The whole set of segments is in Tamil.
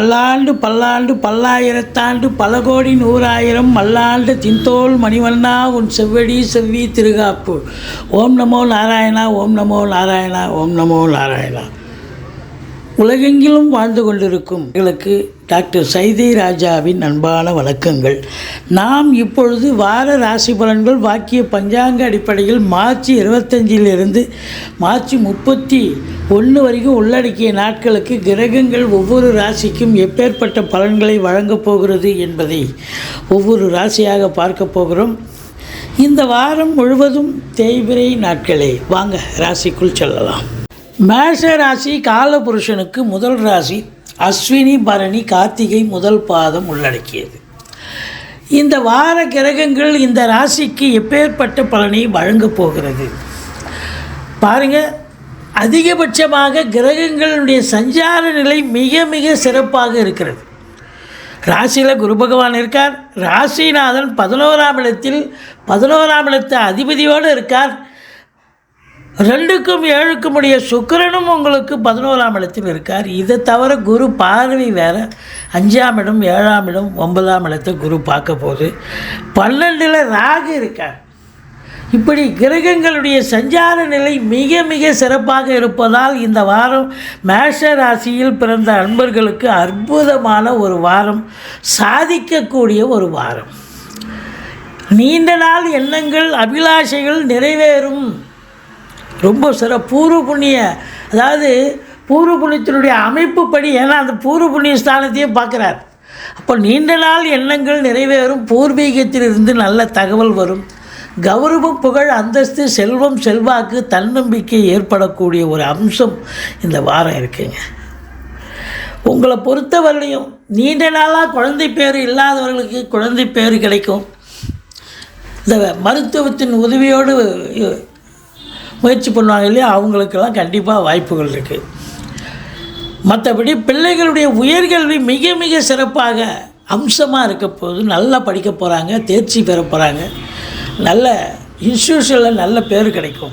பல்லாண்டு பல்லாண்டு பல்லாயிரத்தாண்டு பல கோடி நூறாயிரம் மல்லாண்டு தின்தோல் மணிவண்ணா உன் செவ்வடி செவ்வி திருகாப்பு ஓம் நமோ நாராயணா ஓம் நமோ நாராயணா ஓம் நமோ நாராயணா. உலகெங்கிலும் வாழ்ந்து கொண்டிருக்கும் எங்களுக்கு டாக்டர் சைதை ராஜாவின் அன்பான வணக்கங்கள். நாம் இப்பொழுது வார ராசி பலன்கள் வாக்கிய பஞ்சாங்க அடிப்படையில் மார்ச் இருபத்தஞ்சிலிருந்து மார்ச் முப்பத்தி ஒன்று வரைக்கும் உள்ளடக்கிய நாட்களுக்கு கிரகங்கள் ஒவ்வொரு ராசிக்கும் எப்பேற்பட்ட பலன்களை வழங்கப் போகிறது என்பதை ஒவ்வொரு ராசியாக பார்க்க போகிறோம். இந்த வாரம் முழுவதும் தேய்பிரை நாட்களே. வாங்க ராசிக்குள் செல்லலாம். மேஷ ராசி காலபுருஷனுக்கு முதல் ராசி அஸ்வினி பரணி கார்த்திகை முதல் பாதம் உள்ளடக்கியது. இந்த வார கிரகங்கள் இந்த ராசிக்கு எப்பேற்பட்ட பலனை வழங்கப் போகிறது? பாருங்க அதிகபட்சமாக கிரகங்களுடைய சஞ்சார நிலை மிக மிக சிறப்பாக இருக்கிறது. ராசியில் குரு பகவான் இருக்கார். ராசிநாதன் பதினோராம் இடத்தில் பதினோராம் இடத்து அதிபதியோடு இருக்கார். ரெண்டுக்கும் ஏழுக்கும் உடைய சுக்கிரனும் உங்களுக்கு பதினோராம் இடத்தில் இருக்கார். இதை தவிர குரு பார்வை வேறு. அஞ்சாம் இடம் ஏழாம் இடம் ஒன்பதாம் இடத்தை குரு பார்க்க போகுது. பன்னெண்டில் ராகு இருக்கார். இப்படி கிரகங்களுடைய சஞ்சார நிலை மிக மிக சிறப்பாக இருப்பதால் இந்த வாரம் மேஷ ராசியில் பிறந்த அன்பர்களுக்கு அற்புதமான ஒரு வாரம் சாதிக்கக்கூடிய ஒரு வாரம். நீண்ட நாள் எண்ணங்கள் அபிலாஷைகள் நிறைவேறும். ரொம்ப சிற பூர்வ புண்ணிய அதாவது பூர்வ புண்ணியத்தினுடைய அமைப்பு படி ஏன்னா அந்த பூர்வ புண்ணிய ஸ்தானத்தையும் பார்க்குறார். அப்போ நீண்ட நாள் எண்ணங்கள் நிறைவேறும் பூர்வீகத்திலிருந்து நல்ல தகவல் வரும். கௌரவம் புகழ் அந்தஸ்து செல்வம் செல்வாக்கு தன்னம்பிக்கை ஏற்படக்கூடிய ஒரு அம்சம் இந்த வாரம் இருக்குங்க. உங்களை பொறுத்தவரையிலையும் நீண்ட நாளாக குழந்தை பேர் இல்லாதவர்களுக்கு குழந்தை பேர் கிடைக்கும். இந்த மருத்துவத்தின் உதவியோடு முயற்சி பண்ணுவாங்க இல்லையா? அவங்களுக்கெல்லாம் கண்டிப்பாக வாய்ப்புகள் இருக்குது மற்றபடி பிள்ளைகளுடைய உயர்கல்வி மிக மிக சிறப்பாக அம்சமாக இருக்க போது நல்லா படிக்க போகிறாங்க தேர்ச்சி பெற போகிறாங்க நல்ல இன்ஸ்டியூஷனில் நல்ல பேர் கிடைக்கும்.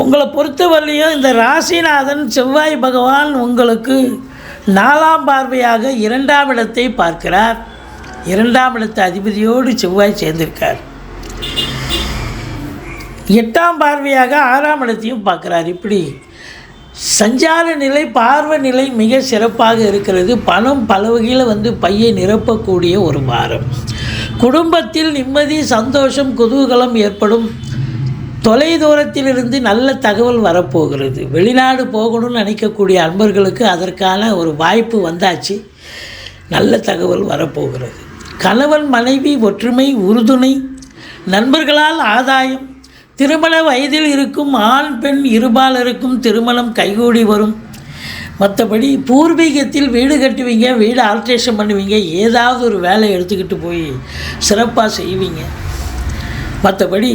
உங்களை பொறுத்தவரையிலையும் இந்த ராசிநாதன் செவ்வாய் பகவான் உங்களுக்கு நாலாம் பார்வையாக இரண்டாம் இடத்தை பார்க்கிறார். இரண்டாம் இடத்து அதிபதியோடு செவ்வாய் சேர்ந்திருக்கார். எட்டாம் பார்வையாக ஆறாம் இடத்தையும் பார்க்குறார். இப்படி சஞ்சார நிலை பார்வை நிலை மிக சிறப்பாக இருக்கிறது. பணம் பல வகையில் வந்து பையை நிரப்பக்கூடிய ஒரு வாரம். குடும்பத்தில் நிம்மதி சந்தோஷம் குதூகலம் ஏற்படும். தொலை தூரத்திலிருந்து நல்ல தகவல் வரப்போகிறது. வெளிநாடு போகணும்னு நினைக்கக்கூடிய அன்பர்களுக்கு அதற்கான ஒரு வாய்ப்பு வந்தாச்சு. நல்ல தகவல் வரப்போகிறது. கணவன் மனைவி ஒற்றுமை உறுதுணை நண்பர்களால் ஆதாயம் திருமண வயதில் இருக்கும் ஆண் பெண் இருபாலருக்கும் திருமணம் கைகூடி வரும். மற்றபடி பூர்வீகத்தில் வீடு கட்டுவீங்க வீடு ஆல்ட்ரேஷன் பண்ணுவீங்க ஏதாவது ஒரு வேலை எடுத்துக்கிட்டு போய் சிறப்பாக செய்வீங்க. மற்றபடி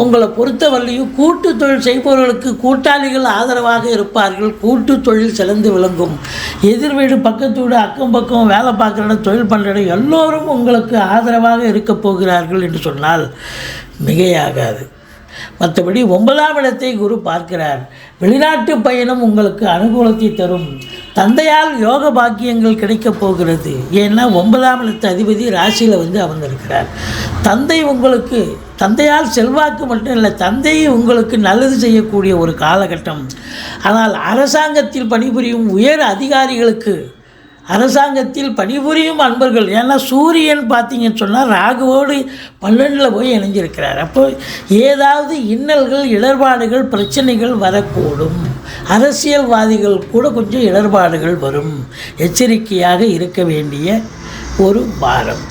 உங்களை பொறுத்தவரையிலையும் கூட்டு தொழில் செய்பவர்களுக்கு கூட்டாளிகள் ஆதரவாக இருப்பார்கள். கூட்டு தொழில் சிறந்து விளங்கும். எதிர் வீடு பக்கத்து வீடு அக்கம் பக்கம் வேலை பார்க்குற இடம் தொழில் பண்ணுற இடம் எல்லோரும் உங்களுக்கு ஆதரவாக இருக்கப் போகிறார்கள் என்று சொன்னால் மிகையாகாது. மற்றபடி ஒன்பதாம் இடத்தை குரு பார்க்கிறார். வெளிநாட்டு பயணம் உங்களுக்கு அனுகூலத்தை தரும். தந்தையால் யோக பாக்கியங்கள் கிடைக்கப் போகிறது. ஏன்னா ஒன்பதாம் இடத்து அதிபதி ராசியில் வந்து அமர்ந்திருக்கிறார். தந்தை உங்களுக்கு தந்தையால் செல்வாக்கு மட்டும் இல்லை தந்தை உங்களுக்கு நல்லது செய்யக்கூடிய ஒரு காலகட்டம். ஆனால் அரசாங்கத்தில் பணிபுரியும் உயர் அதிகாரிகளுக்கு அரசாங்கத்தில் பணிபுரியும் அன்பர்கள். ஏன்னா சூரியன் பார்த்தீங்கன்னு சொன்னால் ராகுவோடு பன்னெண்டில் போய் இணைஞ்சிருக்கிறார். அப்போ ஏதாவது இன்னல்கள் இடர்பாடுகள் பிரச்சனைகள் வரக்கூடும். அரசியல்வாதிகள் கூட கொஞ்சம் இடர்பாடுகள் வரும். எச்சரிக்கையாக இருக்க வேண்டிய ஒரு வாரம்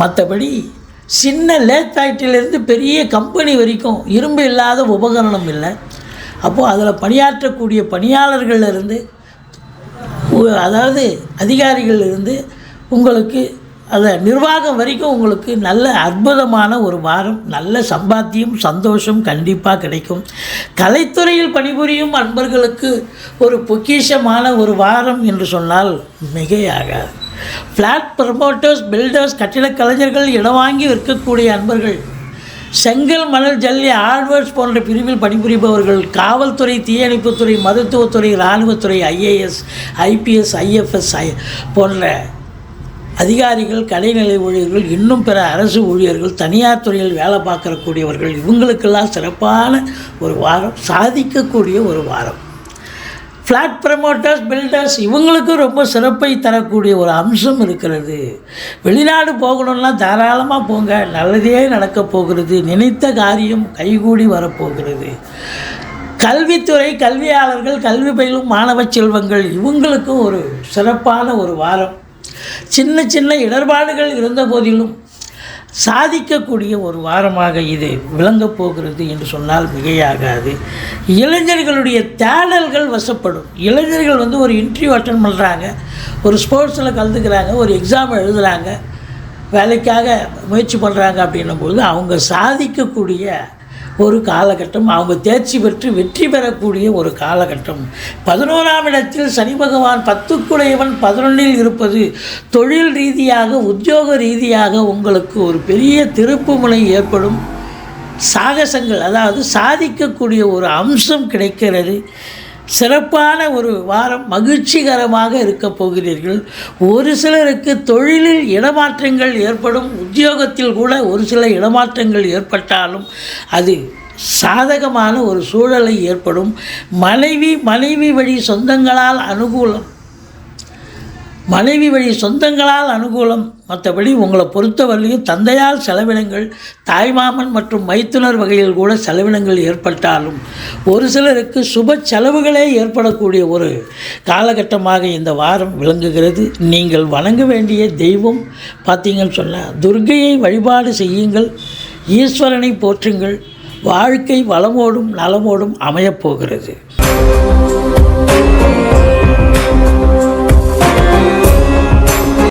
மற்றபடி சின்ன லேத்தாய்ட்டிலிருந்து பெரிய கம்பெனி வரைக்கும் இரும்பு இல்லாத உபகரணம் இல்லை. அப்போது அதில் பணியாற்றக்கூடிய பணியாளர்கள்லேருந்து அதாவது அதிகாரிகள் இருந்து உங்களுக்கு அதை நிர்வாகம் வரைக்கும் உங்களுக்கு நல்ல அற்புதமான ஒரு வாரம் நல்ல சம்பாத்தியம் சந்தோஷம் கண்டிப்பாக கிடைக்கும். கலைத்துறையில் பணிபுரியும் அன்பர்களுக்கு ஒரு பொக்கிஷமான ஒரு வாரம் என்று சொன்னால் மிகையாகாது. ஃப்ளாட் ப்ரமோட்டர்ஸ் பில்டர்ஸ் கட்டிடக் கலைஞர்கள் இடம் வாங்கி விற்கக்கூடிய அன்பர்கள் செங்கல் மணல் ஜல்லி ஆழ்வர்ஸ் போன்ற பிரிவில் பணிபுரிபவர்கள் காவல்துறை தீயணைப்புத்துறை மருத்துவத்துறை இராணுவத்துறை ஐஏஎஸ் ஐபிஎஸ் ஐஎஃப்எஸ் ஐ போன்ற அதிகாரிகள் கடைநிலை ஊழியர்கள் இன்னும் பிற அரசு ஊழியர்கள் தனியார் துறையில் வேலை பார்க்கக்கூடியவர்கள் இவங்களுக்கெல்லாம் சிறப்பான ஒரு வாரம் சாதிக்கக்கூடிய ஒரு வாரம். ஃப்ளாட் ப்ரமோட்டர்ஸ் பில்டர்ஸ் இவங்களுக்கும் ரொம்ப சிறப்பை தரக்கூடிய ஒரு அம்சம் இருக்கிறது. வெளிநாடு போகணும்னா தாராளமாக போங்க. நல்லதே நடக்கப் போகிறது. நினைத்த காரியம் கைகூடி வரப்போகிறது. கல்வித்துறை கல்வியாளர்கள் கல்வி பயிலும் மாணவ செல்வங்கள் இவங்களுக்கும் ஒரு சிறப்பான ஒரு வாரம். சின்ன சின்ன இடர்பாடுகள் இருந்த போதிலும் சாதிக்கக்கூடிய ஒரு வாரமாக இது விளங்கப் போகிறது என்று சொன்னால் மிகையாகாது. இளைஞர்களுடைய தேடல்கள் வசப்படும். இளைஞர்கள் வந்து ஒரு இன்டர்வியூ அட்டன் பண்ணுறாங்க ஒரு ஸ்போர்ட்ஸில் கலந்துக்கிறாங்க ஒரு எக்ஸாம் எழுதுகிறாங்க வேலைக்காக முயற்சி பண்ணுறாங்க அப்படின்னும் பொழுது அவங்க சாதிக்கக்கூடிய ஒரு காலகட்டம். அவங்க தேர்ச்சி பெற்று வெற்றி பெறக்கூடிய ஒரு காலகட்டம். பதினோராம் இடத்தில் சனி பகவான் பத்துக்குடையவன் பதினொன்றில் இருப்பது தொழில் ரீதியாக உத்தியோக ரீதியாக உங்களுக்கு ஒரு பெரிய திருப்புமுனை ஏற்படும். சாகசங்கள் அதாவது சாதிக்கக்கூடிய ஒரு அம்சம் கிடைக்கிறது. சிறப்பான ஒரு வாரம் மகிழ்ச்சிகரமாக இருக்க போகிறீர்கள். ஒரு சிலருக்கு தொழிலில் இடமாற்றங்கள் ஏற்படும் உத்தியோகத்தில் கூட ஒரு சில இடமாற்றங்கள் ஏற்பட்டாலும் அது சாதகமான ஒரு சூழலை ஏற்படும். மனைவி மனைவி வழி சொந்தங்களால் அனுகூலம் மனைவி வழி சொந்தங்களால் அனுகூலம் மற்றபடி உங்களை பொறுத்தவரையிலும் தந்தையால் செலவினங்கள் தாய்மாமன் மற்றும் மைத்துனர் வகையில் கூட செலவினங்கள் ஏற்பட்டாலும் ஒரு சிலருக்கு சுப செலவுகளே ஏற்படக்கூடிய ஒரு காலகட்டமாக இந்த வாரம் விளங்குகிறது. நீங்கள் வணங்க வேண்டிய தெய்வம் பார்த்தீங்கன்னு சொன்னால் துர்கையை வழிபாடு செய்யுங்கள் ஈஸ்வரனை போற்றுங்கள் வாழ்க்கை வளமோடும் நலமோடும் அமையப் போகிறது.